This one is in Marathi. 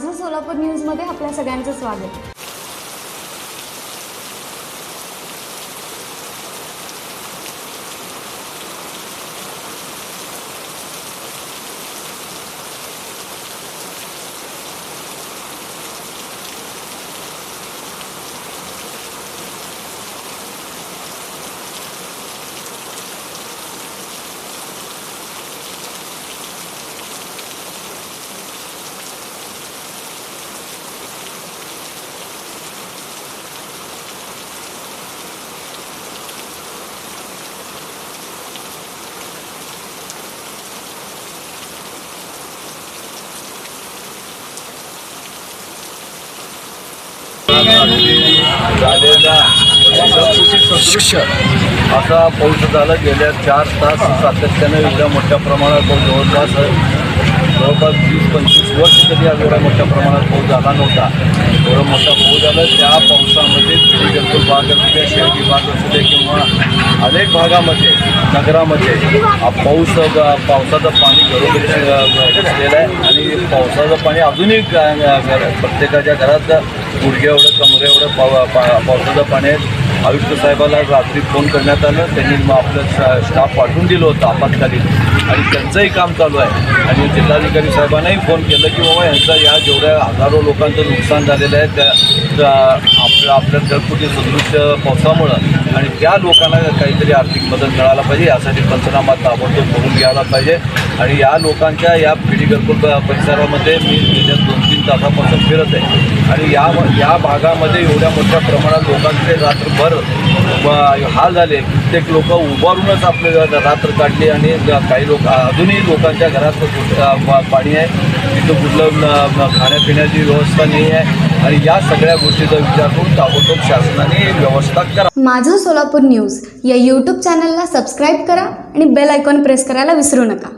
माझं सोलापूर न्यूजमध्ये आपल्या सगळ्यांचं स्वागत. झालेला सदृश्य असा पाऊस झाला. गेल्या चार तास सातत्यानं एवढ्या मोठ्या प्रमाणात जवळपास जवळपास वीस पंचवीस वर्ष कधी आज एवढ्या मोठ्या प्रमाणात पाऊस झाला नव्हता. एवढा मोठा पाऊस झाला त्या पावसामध्ये बिलकुल भाग असू द्या शेळकी भाग असू द्या किंवा अनेक भागामध्ये नगरामध्ये पाऊस पावसाचं पाणी घरोघरी घुसलेलं आहे आणि पावसाचं पाणी अजूनही प्रत्येकाच्या घरात गुडघे एवढं कमरे एवढं पावसाचं पाणी आहे. आयुक्त साहेबाला रात्री फोन करण्यात आलं. त्यांनी मग आपलं स्टाफ पाठवून दिलं होतं आपत्कालीन. आणि त्यांचंही काम चालू आहे. आणि जिल्हाधिकारी साहेबांनाही फोन केलं की बाबा यांचा या जेवढ्या हजारो लोकांचं नुकसान झालेलं आहे त्या आपल्या आपल्या जगपुटी सदृश पावसामुळं आणि त्या लोकांना काहीतरी आर्थिक मदत मिळायला पाहिजे यासाठी पंचनामा ताबडतोब करून घ्यायला पाहिजे. आणि या लोकांच्या या पिढी घरकुल परिसरामध्ये मी गेल्या दोन तीन तासापासून फिरत आहे. आणि या या भागामध्ये एवढ्या मोठ्या प्रमाणात लोकांचे रात्रभर हाल झाले. कित्येक लोक उभारूनच आपले रात्र काढली आणि काही लोक अजूनही लोकांच्या घरात पाणी आहे. तिथं कुठलं खाण्यापिण्याची व्यवस्था नाही आहे. आणि या सगळ्या गोष्टीचा विचार करून ताबडतोब शासनाने व्यवस्था करा. माझं सोलापूर न्यूज या यूट्यूब चॅनलला सबस्क्राईब करा आणि बेल आयकॉन प्रेस करायला विसरू नका.